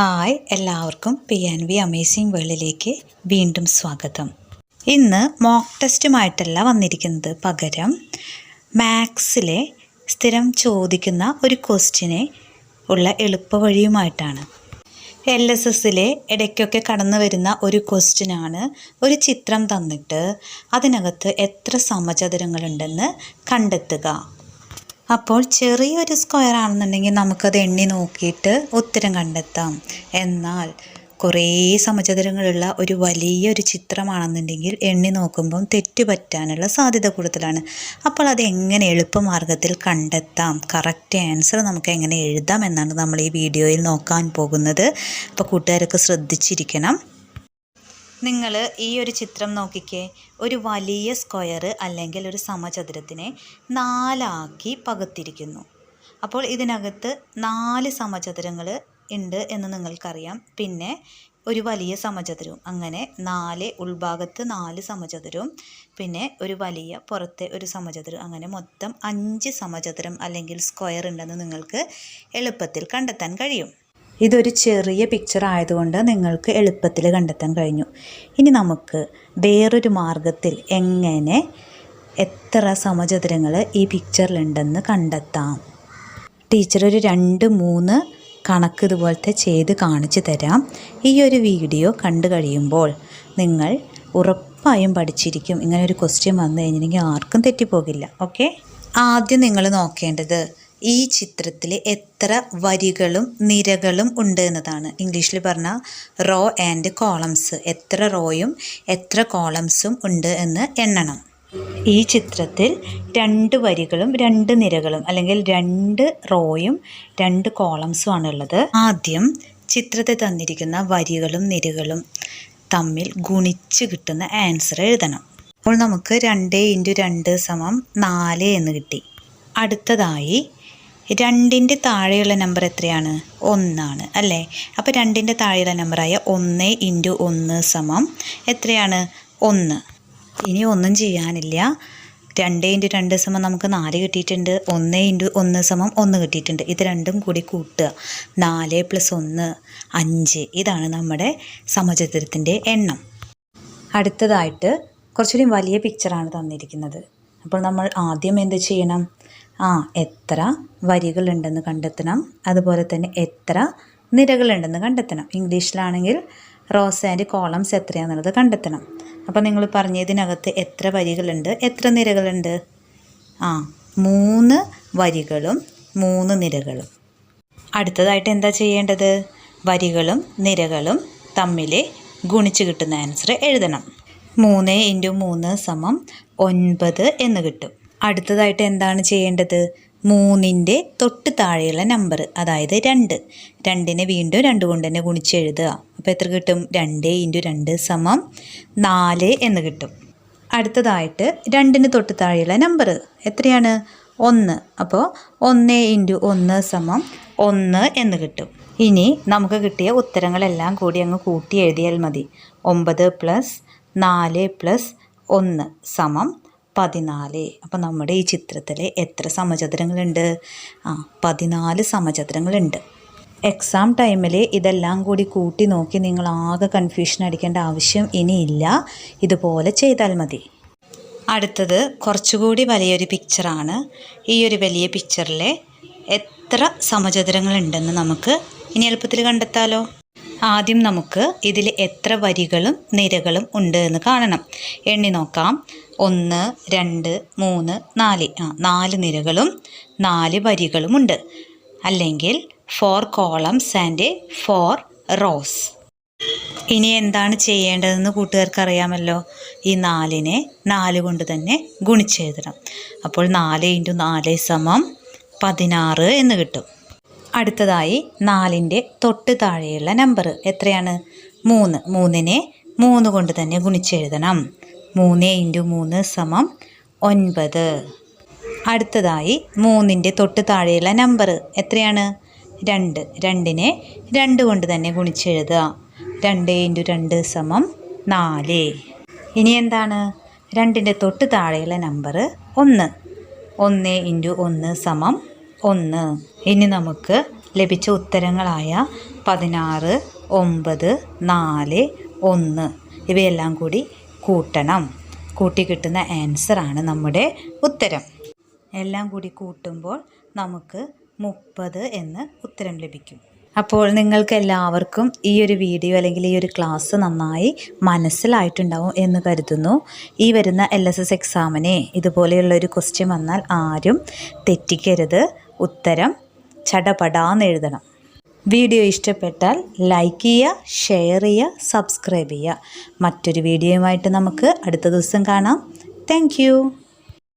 Hi എല്ലാവർക്കും P N V amazing വേൾഡിലേക്ക് വീണ്ടും സ്വാഗതം. ഇന്ന് മോക്ക് ടെസ്റ്റുമായിട്ടല്ല വന്നിരിക്കുന്നത്. പകരം മാത്സിലെ സ്ഥിരം ചോദിക്കുന്ന ഒരു ക്വസ്റ്റിനെ ഉള്ള എളുപ്പവഴിയുമായിട്ടാണ് എൽ എസ് എസിലെ ഇടയ്ക്കൊക്കെ കടന്നു വരുന്ന ഒരു ക്വസ്റ്റ്യനാണ് ഒരു ചിത്രം തന്നിട്ട് അതിനകത്ത് എത്ര സമചതുരങ്ങളുണ്ടെന്ന് കണ്ടെത്തുക. അപ്പോൾ ചെറിയൊരു സ്ക്വയർ ആണെന്നുണ്ടെങ്കിൽ നമുക്കത് എണ്ണി നോക്കിയിട്ട് ഉത്തരം കണ്ടെത്താം. എന്നാൽ കുറേ സമചതുരങ്ങളുള്ള ഒരു വലിയൊരു ചിത്രമാണെന്നുണ്ടെങ്കിൽ എണ്ണി നോക്കുമ്പം തെറ്റ് പറ്റാനുള്ള സാധ്യത കൂടുതലാണ്. അപ്പോൾ അത് എങ്ങനെ എളുപ്പമാർഗത്തിൽ കണ്ടെത്താം? കറക്റ്റ് ആൻസർ നമുക്ക് എങ്ങനെ എഴുതാം എന്നാണ് നമ്മൾ ഈ വീഡിയോയിൽ നോക്കാൻ പോകുന്നത്. അപ്പോൾ കൂട്ടുകാരൊക്കെ ശ്രദ്ധിച്ചിരിക്കണം. നിങ്ങൾ ഈ ഒരു ചിത്രം നോക്കിക്കേ. ഒരു വലിയ സ്ക്വയർ അല്ലെങ്കിൽ ഒരു സമചതുരത്തിനെ നാലാക്കി പകുത്തിരിക്കുന്നു. അപ്പോൾ ഇതിനകത്ത് നാല് സമചതുരങ്ങൾ ഉണ്ട് എന്ന് നിങ്ങൾക്കറിയാം. പിന്നെ ഒരു വലിയ സമചതുരവും അങ്ങനെ നാല് ഉൾഭാഗത്ത് നാല് സമചതുരവും പിന്നെ ഒരു വലിയ പുറത്തെ ഒരു സമചതുരം അങ്ങനെ മൊത്തം അഞ്ച് സമചതുരം അല്ലെങ്കിൽ സ്ക്വയർ ഉണ്ടെന്ന് നിങ്ങൾക്ക് എളുപ്പത്തിൽ കണ്ടെത്താൻ കഴിയും. ഇതൊരു ചെറിയ പിക്ചർ ആയതുകൊണ്ട് നിങ്ങൾക്ക് എളുപ്പത്തിൽ കണ്ടെത്താൻ കഴിഞ്ഞു. ഇനി നമുക്ക് വേറൊരു മാർഗത്തിൽ എങ്ങനെ എത്ര സമചതുരങ്ങൾ ഈ പിക്ചറിലുണ്ടെന്ന് കണ്ടെത്താം. ടീച്ചർ ഒരു രണ്ട് മൂന്ന് കണക്ക് ഇതുപോലത്തെ ചെയ്ത് കാണിച്ചു തരാം. ഈ ഒരു വീഡിയോ കണ്ടു കഴിയുമ്പോൾ നിങ്ങൾ ഉറപ്പായും പഠിച്ചിരിക്കും. ഇങ്ങനെ ഒരു ക്വസ്റ്റ്യൻ വന്നു കഴിഞ്ഞിട്ടുണ്ടെങ്കിൽ ആർക്കും തെറ്റിപ്പോകില്ല. ഓക്കെ ആദ്യം നിങ്ങൾ നോക്കേണ്ടത് ഈ ചിത്രത്തിൽ എത്ര വരികളും നിരകളും ഉണ്ട് എന്നതാണ്. ഇംഗ്ലീഷിൽ പറഞ്ഞാൽ റോ ആൻഡ് കോളംസ്. എത്ര റോയും എത്ര കോളംസും ഉണ്ട് എന്ന് എണ്ണണം. ഈ ചിത്രത്തിൽ രണ്ട് വരികളും രണ്ട് നിരകളും അല്ലെങ്കിൽ രണ്ട് റോയും രണ്ട് കോളംസും ആണുള്ളത് ആദ്യം ചിത്രത്തിൽ തന്നിരിക്കുന്ന വരികളും നിരകളും തമ്മിൽ ഗുണിച്ച് കിട്ടുന്ന ആൻസർ എഴുതണം. അപ്പോൾ നമുക്ക് രണ്ട് ഇന്റു രണ്ട് സമം നാല് എന്ന് കിട്ടി. അടുത്തതായി രണ്ടിന്റെ താഴെയുള്ള നമ്പർ എത്രയാണ്? ഒന്നാണ് അല്ലേ? അപ്പോൾ രണ്ടിന്റെ താഴെയുള്ള നമ്പറായ ഒന്ന് ഇന്റു ഒന്ന് സമം എത്രയാണ്? ഒന്ന്. ഇനി ഒന്നും ചെയ്യാനില്ല. രണ്ട് ഇന്റു രണ്ട് സമം നമുക്ക് നാല് കിട്ടിയിട്ടുണ്ട്. ഒന്ന് ഇന്റു ഒന്ന് സമം ഒന്ന് കിട്ടിയിട്ടുണ്ട്. ഇത് രണ്ടും കൂടി കൂട്ടുക. നാല് പ്ലസ് ഒന്ന് അഞ്ച്. ഇതാണ് നമ്മുടെ സമചതുരത്തിന്റെ എണ്ണം. അടുത്തതായിട്ട് കുറച്ചുകൂടി വലിയ പിക്ചറാണ് തന്നിരിക്കുന്നത്. അപ്പോൾ നമ്മൾ ആദ്യം എന്ത് ചെയ്യണം? ആ എത്ര വരികളുണ്ടെന്ന് കണ്ടെത്തണം. അതുപോലെ തന്നെ എത്ര നിരകളുണ്ടെന്ന് കണ്ടെത്തണം. ഇംഗ്ലീഷിലാണെങ്കിൽ റോസ് ആൻഡ് കോളംസ് എത്രയാണെന്നുള്ളത് കണ്ടെത്തണം. അപ്പോൾ നിങ്ങൾ പറഞ്ഞതിനകത്ത് എത്ര വരികളുണ്ട്? എത്ര നിരകളുണ്ട്? ആ മൂന്ന് വരികളും മൂന്ന് നിരകളും. അടുത്തതായിട്ട് എന്താ ചെയ്യേണ്ടത്? വരികളും നിരകളും തമ്മിൽ ഗുണിച്ച് കിട്ടുന്ന ആൻസർ എഴുതണം. മൂന്ന് ഇന്റു മൂന്ന് സമം ഒൻപത് എന്ന് കിട്ടും. അടുത്തതായിട്ട് എന്താണ് ചെയ്യേണ്ടത്? മൂന്നിന്റെ തൊട്ട് താഴെയുള്ള നമ്പർ അതായത് രണ്ട്. രണ്ടിനെ വീണ്ടും രണ്ട് കൊണ്ട് തന്നെ ഗുണിച്ചെഴുതുക അപ്പോൾ എത്ര കിട്ടും? രണ്ട് ഇന്റു രണ്ട് സമം നാല് എന്ന് കിട്ടും. അടുത്തതായിട്ട് രണ്ടിന് തൊട്ട് താഴെയുള്ള നമ്പർ എത്രയാണ്? ഒന്ന്. അപ്പോൾ ഒന്ന് ഇന്റു ഒന്ന് സമം ഒന്ന് എന്ന് കിട്ടും. ഇനി നമുക്ക് കിട്ടിയ ഉത്തരങ്ങളെല്ലാം കൂടി അങ്ങ് കൂട്ടി എഴുതിയാൽ മതി. ഒമ്പത് പ്ലസ് നാല് പ്ലസ് ഒന്ന് സമം പതിനാല്. അപ്പോൾ നമ്മുടെ ഈ ചിത്രത്തിൽ എത്ര സമചതുരങ്ങളുണ്ട്? ആ പതിനാല് സമചതുരങ്ങളുണ്ട്. എക്സാം ടൈമിൽ ഇതെല്ലാം കൂടി കൂട്ടി നോക്കി നിങ്ങൾ ആകെ കൺഫ്യൂഷൻ അടിക്കേണ്ട ആവശ്യം ഇനിയില്ല. ഇതുപോലെ ചെയ്താൽ മതി. അടുത്തത് കുറച്ചുകൂടി വലിയൊരു പിക്ചറാണ് ഈ ഒരു വലിയ പിക്ചറിൽ എത്ര സമചതുരങ്ങളുണ്ടെന്ന് നമുക്ക് ഇനി എളുപ്പത്തിൽ കണ്ടെത്താലോ? ആദ്യം നമുക്ക് ഇതിൽ എത്ര വരികളും നിരകളും ഉണ്ട് എന്ന് കാണണം. എണ്ണി നോക്കാം. ഒന്ന് രണ്ട് മൂന്ന് നാല്. ആ നാല് നിരകളും നാല് വരികളുമുണ്ട്. അല്ലെങ്കിൽ four columns and four rows ഇനി എന്താണ് ചെയ്യേണ്ടതെന്ന് കൂട്ടുകാർക്ക് അറിയാമല്ലോ? ഈ നാലിനെ നാല് കൊണ്ട് തന്നെ ഗുണിച്ചെഴുതണം. അപ്പോൾ നാല് ഇന്റു നാല് സമം പതിനാറ് എന്ന് കിട്ടും. അടുത്തതായി നാലിന്റെ തൊട്ട് താഴെയുള്ള നമ്പർ എത്രയാണ്? മൂന്ന്. മൂന്നിനെ മൂന്ന് കൊണ്ട് തന്നെ ഗുണിച്ചെഴുതണം. മൂന്ന് ഇന്റു മൂന്ന് സമം ഒൻപത്. അടുത്തതായി മൂന്നിന്റെ തൊട്ട് താഴെയുള്ള നമ്പർ എത്രയാണ്? രണ്ട്. രണ്ടിനെ രണ്ട് കൊണ്ട് തന്നെ ഗുണിച്ചെഴുതുക. രണ്ട് ഇന്റു രണ്ട് സമം നാല്. ഇനി എന്താണ്? രണ്ടിന്റെ തൊട്ട് താഴെയുള്ള നമ്പർ ഒന്ന്. ഒന്ന് ഇന്റു ഒന്ന് സമം ഒന്ന്. ഇനി നമുക്ക് ലഭിച്ച ഉത്തരങ്ങളായ പതിനാറ് ഒമ്പത് നാല് ഒന്ന്. ഇവയെല്ലാം കൂടി കൂട്ടണം. കൂട്ടി കിട്ടുന്ന ആൻസറാണ് നമ്മുടെ ഉത്തരം. എല്ലാം കൂടി കൂട്ടുമ്പോൾ നമുക്ക് മുപ്പത് എന്ന് ഉത്തരം ലഭിക്കും. അപ്പോൾ നിങ്ങൾക്ക് എല്ലാവർക്കും ഈ ഒരു വീഡിയോ അല്ലെങ്കിൽ ഈ ഒരു ക്ലാസ് നന്നായി മനസ്സിലായിട്ടുണ്ടാവും എന്ന് കരുതുന്നു. ഈ വരുന്ന എൽ എസ് എസ് എക്സാമിനെ ഇതുപോലെയുള്ളൊരു ക്വസ്റ്റ്യൻ വന്നാൽ ആരും തെറ്റിക്കരുത്. ഉത്തരം ചടപടാന്ന് എഴുതണം. വീഡിയോ ഇഷ്ടപ്പെട്ടാൽ ലൈക്ക് ചെയ്യുക ഷെയർ ചെയ്യുക സബ്സ്ക്രൈബ് ചെയ്യുക. മറ്റൊരു വീഡിയോയുമായിട്ട് നമുക്ക് അടുത്ത ദിവസം കാണാം. താങ്ക്